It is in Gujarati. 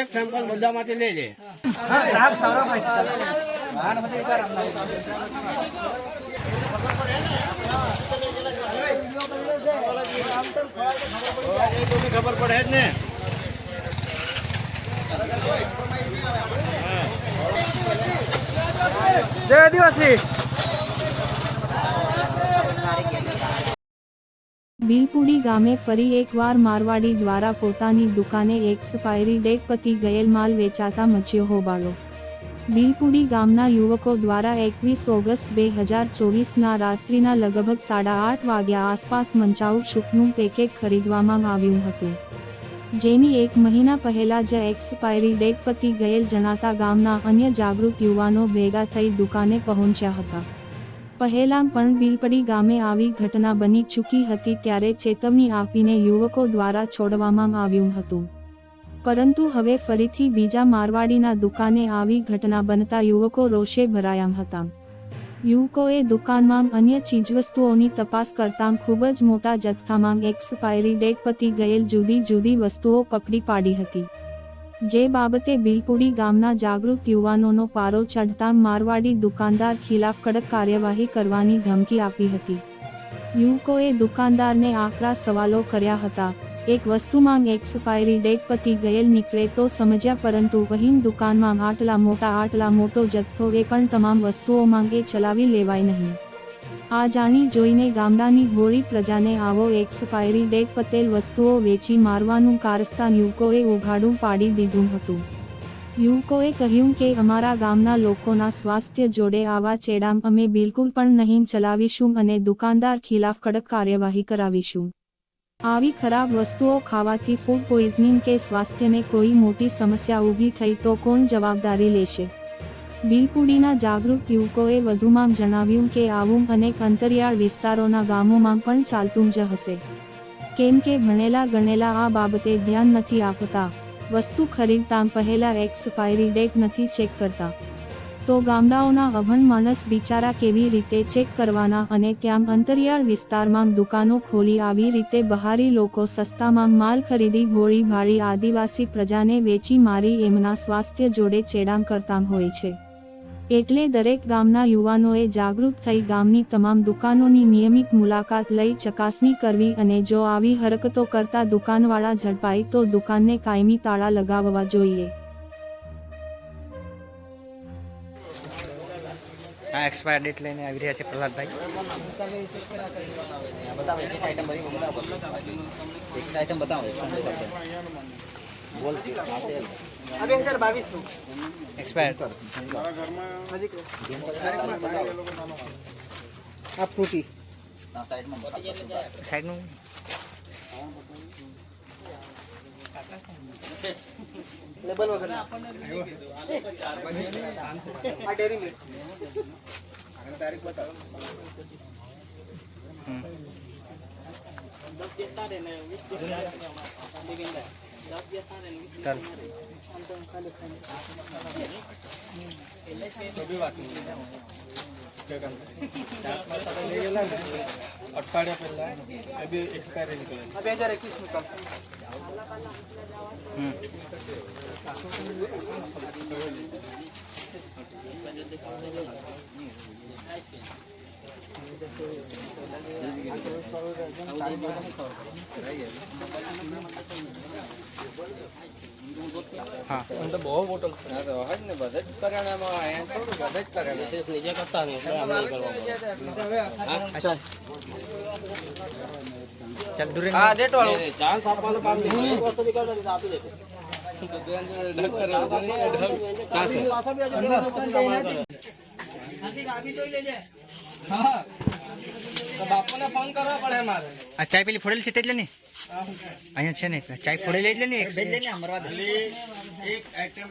એક સેમ્પલ બધા માટે લઈ લે. ગ્રાહક સારો ખબર પડે જ ને જય આદિવાસી. બિલપુડી ગામે ફરી એકવાર મારવાડી દ્વારા પોતાની દુકાને એક્સપાયરી ડેટ પતી ગયેલ માલ વેચાતા મચ્યો હોબાળો. બિલપુડી ગામના યુવકો દ્વારા એકવીસ ઓગસ્ટ બે હજાર ચોવીસના રાત્રિના લગભગ સાડા આઠ વાગ્યા આસપાસ મંચાઉ શુકનું પેકેટ ખરીદવામાં આવ્યું હતું. જેની એક મહિના પહેલા જ એક્સપાયરી ડેટ પતી ગયેલ જણાતા ગામના અન્ય જાગૃત યુવાનો ભેગા થઈ દુકાને પહોંચ્યા હતા. પહેલા પણ બિલપડી ગામે આવી ઘટના બની ચૂકી હતી ત્યારે ચેતવણી આપીને યુવકો દ્વારા છોડવામાં આવ્યું હતું. પરંતુ હવે ફરીથી બીજા મારવાડીના દુકાને આવી ઘટના બનતા યુવકો રોષે ભરાયા હતા. યુવકોએ દુકાનમાં અન્ય ચીજવસ્તુઓની તપાસ કરતાં ખૂબ જ મોટા જથ્થામાં એક્સપાયરી ડેટ પતી ગયેલ જુદી જુદી વસ્તુઓ પકડી પાડી હતી. જે બાબતે બિલપુડી ગામના જાગૃત યુવાનોનો પારો ચઢતા મારવાડી દુકાનદાર ખિલાફ કડક કાર્યવાહી કરવાની ધમકી આપી હતી. યુવકોએ દુકાનદારને આકરા સવાલો કર્યા હતા. એક વસ્તુમાં એક્સપાયરી ડેટ પતી ગયેલ નીકળે તો સમજ્યા પરંતુ વહીન દુકાનમાં આટલા મોટા આટલા મોટો જથ્થો એ પણ તમામ વસ્તુઓ માંગે ચલાવી લેવાય નહીં. આ જાણી જોઈને ગામડાની હોળી પ્રજાને આવો એક્સપાયરી ડેટ પતેલ વસ્તુઓ વેચી મારવાનું કારસ્તાન યુવકોએ ઉઘાડું પાડી દીધું હતું. યુવકોએ કહ્યું કે અમારા ગામના લોકોના સ્વાસ્થ્ય જોડે આવા ચેડામ અમે બિલકુલ પણ નહીં ચલાવીશું અને દુકાનદાર ખિલાફ કડક કાર્યવાહી કરાવીશું. આવી ખરાબ વસ્તુઓ ખાવાથી ફૂડ પોઈઝનિંગ કે સ્વાસ્થ્યને કોઈ મોટી સમસ્યા ઊભી થઈ તો કોણ જવાબદારી લેશે? બિલપુડીના જાગૃત યુવકોએ વધુમાં જણાવ્યું કે આવું અનેક અંતરિયાળ વિસ્તારોના ગામોમાં પણ ચાલતું જ હશે. કેમ કે ભણેલા ગણેલા આ બાબતે ધ્યાન નથી આપતા. વસ્તુ ખરીદતા પહેલા એક્સપાયરી ડેટ નથી ચેક કરતા. તો ગામડાઓના અભણ માણસ બિચારા કેવી રીતે ચેક કરવાના અને ત્યાં અંતરિયાળ વિસ્તારમાં દુકાનો ખોલી આવી રીતે બહારી લોકો સસ્તામાં માલ ખરીદી ગોળી ભાળી આદિવાસી પ્રજાને વેચી મારી એમના સ્વાસ્થ્ય જોડે ચેડાં કરતા હોય છે. એટલે દરેક ગામના યુવાનોએ જાગૃત થઈ ગામની તમામ દુકાનોની નિયમિત મુલાકાત લઈ ચકાસણી કરવી અને જો આવી હરકતો કરતા દુકાનવાળા ઝડપાય તો દુકાનને કાયમી તાળા લગાવવા જોઈએ. એક્સપાયર ડેટ લઈને આવી રહ્યા છે પ્રહલાદભાઈ. બતાવો એક એક આઈટમ બધી બતાવો એક આઈટમ બતાવો બોલ આ બે હજાર બાવીસનું એક્સપાયર આ ફ્રૂટી સાઈડમાં બતાવો સાઈડનું લેબલ વગર આ ડેરી મિલ્ક તારીખ બતાવો ચાલ અઠવાડિયા પહેલા એ બી એક્સપાયરી નીકળે આ બે હજાર એકવીસનું કામ અંદર બહુ મોટો હા તો હજ ને બધા જ કરિયાણામાં અહીંયા થોડું બધા જ કરિયાણા વિશેષ નીચે કરતા નહીં એટલે આમ નહીં કરવાનું ચાલ ચાલ દૂર હા ડેટ વાળું ચાન્સ આપવાનું કામ નહીં વસ્તુ નીકળતા તો આપી દેશે હા તો બાપુને ફોન કરવો પડે મારે. આ ચાય પેલી ફોડેલી છે તે ને? અહીંયા છે ને ચાય ફોડેલી એટલે ને એક. એક આઈટમ